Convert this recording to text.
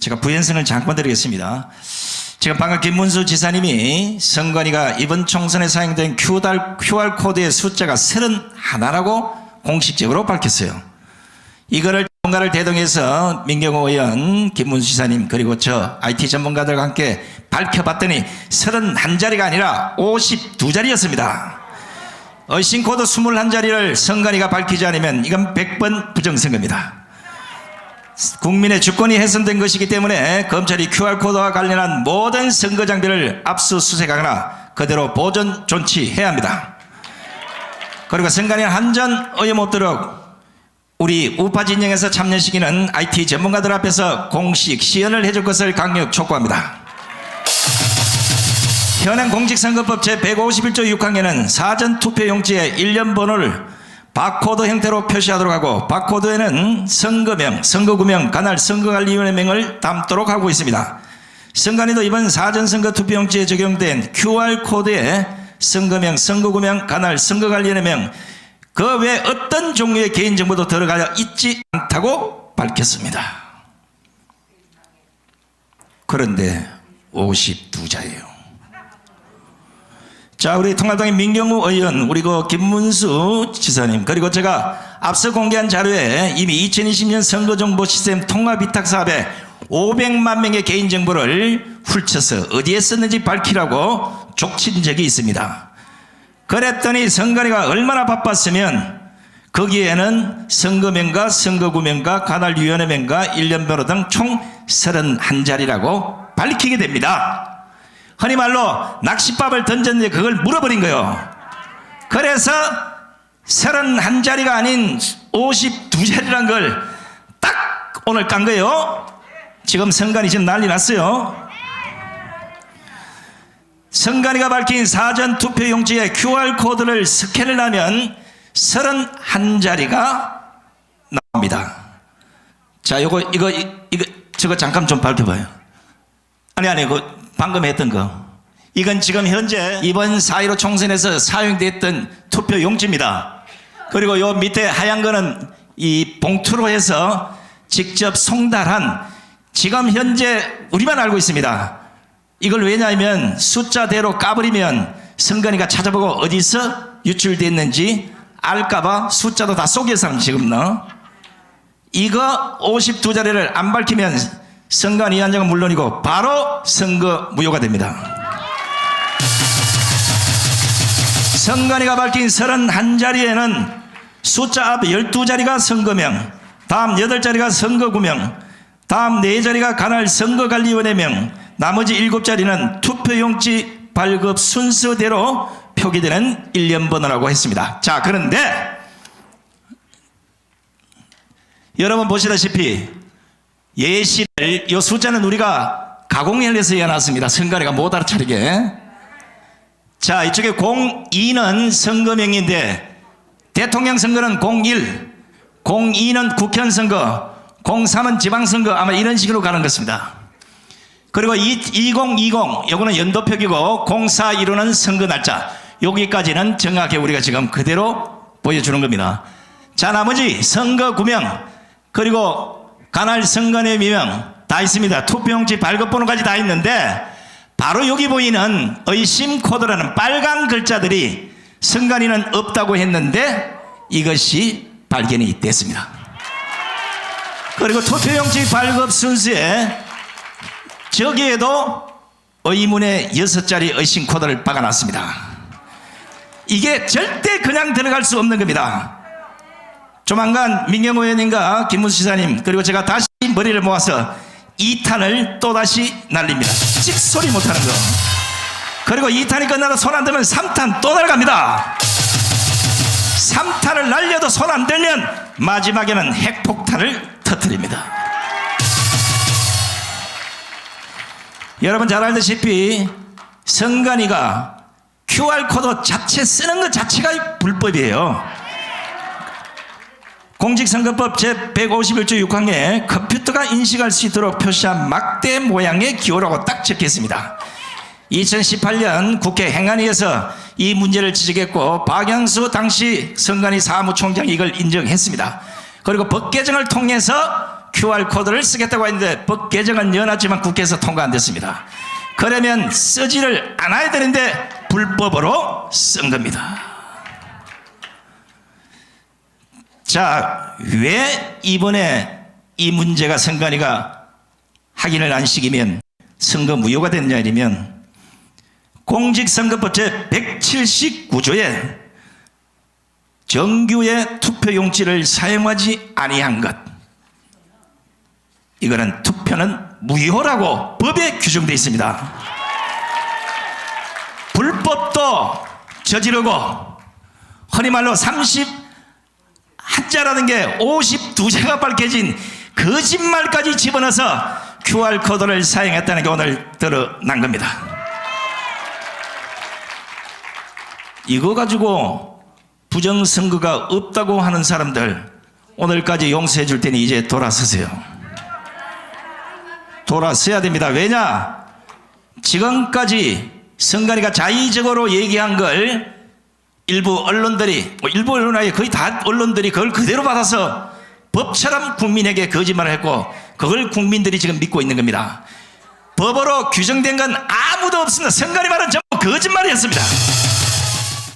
제가 부연선을 잠깐 드리겠습니다. 지금 방금 김문수 지사님이 선관위가 이번 총선에 사용된 QR, QR코드의 숫자가 31라고 공식적으로 밝혔어요. 이거를 전문가를 대동해서 민경호 의원, 김문수 지사님 그리고 저 IT 전문가들과 함께 밝혀봤더니 31자리가 아니라 52자리였습니다. 의심 코드 21자리를 선관위가 밝히지 않으면 이건 100번 부정선거입니다. 국민의 주권이 훼손된 것이기 때문에 검찰이 QR코드와 관련한 모든 선거 장비를 압수수색하거나 그대로 보존 존치해야 합니다. 그리고 선관위 한전 의혹 없도록 우리 우파 진영에서 참여시키는 IT 전문가들 앞에서 공식 시연을 해줄 것을 강력 촉구합니다. 현행 공직선거법 제151조 6항에는 사전투표용지에 일련 번호를 바코드 형태로 표시하도록 하고 바코드에는 선거명, 선거구명, 관할 선거관리위원회명을 담도록 하고 있습니다. 선관위도 이번 사전선거 투표용지에 적용된 QR코드에 선거명, 선거구명, 관할 선거관리위원회명 그 외 어떤 종류의 개인정보도 들어가 있지 않다고 밝혔습니다. 그런데 52자예요. 자, 우리 통합당의 민경우 의원, 우리 그 김문수 지사님, 그리고 제가 앞서 공개한 자료에 이미 2020년 선거정보 시스템 통합 위탁 사업에 500만 명의 개인정보를 훌쳐서 어디에 썼는지 밝히라고 족친 적이 있습니다. 그랬더니 선관위가 얼마나 바빴으면 거기에는 선거명과 선거구명과 관할위원회명과 일련번호 등 총 31자리라고 밝히게 됩니다. 흔히 말로 낚싯밥을 던졌는데 그걸 물어버린 거예요. 그래서 31자리가 아닌 52자리란 걸 딱 오늘 깐 거예요. 지금 선관위 지금 난리 났어요. 선관위가 밝힌 사전 투표 용지에 QR코드를 스캔을 하면 31자리가 나옵니다. 자, 요거, 이거, 이- 이거, 저거 잠깐 좀 밝혀봐요. 아니, 아니, 그, 방금 했던 거. 이건 지금 현재 이번 4.15 총선에서 사용됐던 투표 용지입니다. 그리고 요 밑에 하얀 거는 이 봉투로 해서 직접 송달한 지금 현재 우리만 알고 있습니다. 이걸 왜냐하면 숫자대로 까버리면 선관위가 찾아보고 어디서 유출됐는지 알까봐 숫자도 다 속여서 지금 넣어. 이거 52자리를 안 밝히면 선관위원장은 물론이고 바로 선거 무효가 됩니다. 선관위가 밝힌 31자리에는 숫자 앞 12자리가 선거명, 다음 8자리가 선거구명, 다음 4자리가 관할 선거관리위원회명, 나머지 7자리는 투표용지 발급 순서대로 표기되는 일련번호라고 했습니다. 자, 그런데 여러분 보시다시피 예시를 이 숫자는 우리가 가공을 해서 해놨습니다. 선관위가 못 알아차리게. 자, 이쪽에 02는 선거명인데 대통령 선거는 01, 02는 국회의원 선거, 03은 지방선거 아마 이런 식으로 가는 것입니다. 그리고 2020, 요거는 연도표기고 0415는 선거 날짜. 여기까지는 정확히 우리가 지금 그대로 보여주는 겁니다. 자, 나머지 선거 구명, 그리고 관할 선관위 미명 다 있습니다. 투표용지 발급번호까지 다 있는데 바로 여기 보이는 의심 코드라는 빨간 글자들이 선관위는 없다고 했는데 이것이 발견이 됐습니다. 그리고 투표용지 발급 순서에 저기에도 의문의 여섯 자리 의심 코드를 박아놨습니다. 이게 절대 그냥 들어갈 수 없는 겁니다. 조만간 민경호 의원님과 김문수 지사님 그리고 제가 다시 머리를 모아서 2탄을 또다시 날립니다. 찍소리 못하는 거. 그리고 2탄이 끝나서 손안 들면 3탄 또 날아갑니다. 3탄을 날려도 손 안 들면 마지막에는 핵폭탄을 터뜨립니다. 여러분 잘 알다시피 선관위가 QR코드 자체 쓰는 것 자체가 불법이에요. 공직선거법 제151조 6항에 컴퓨터가 인식할 수 있도록 표시한 막대 모양의 기호라고 딱 적혀 있습니다. 2018년 국회 행안위에서 이 문제를 지적했고 박영수 당시 선관위 사무총장이 이걸 인정했습니다. 그리고 법 개정을 통해서 QR코드를 쓰겠다고 했는데 법 개정은 연하지만 국회에서 통과 안 됐습니다. 그러면 쓰지를 않아야 되는데 불법으로 쓴 겁니다. 자, 왜 이번에 이 문제가 선관위가 확인을 안 시키면 선거 무효가 됐냐 이러면 공직선거법 제 179조에 정규의 투표용지를 사용하지 아니한 것 이거는 투표는 무효라고 법에 규정되어 있습니다. 불법도 저지르고 흔히 말로 30 한자라는 게 52자가 밝혀진 거짓말까지 집어넣어서 QR코드를 사용했다는 게 오늘 드러난 겁니다. 이거 가지고 부정선거가 없다고 하는 사람들 오늘까지 용서해 줄 테니 이제 돌아서세요. 돌아서야 됩니다. 왜냐? 지금까지 선관위가 자의적으로 얘기한 걸 일부 언론들이 뭐 일부 언론 아니 거의 다 언론들이 그걸 그대로 받아서 법처럼 국민에게 거짓말을 했고 그걸 국민들이 지금 믿고 있는 겁니다. 법으로 규정된 건 아무도 없습니다. 선관위 말은 전부 거짓말이었습니다.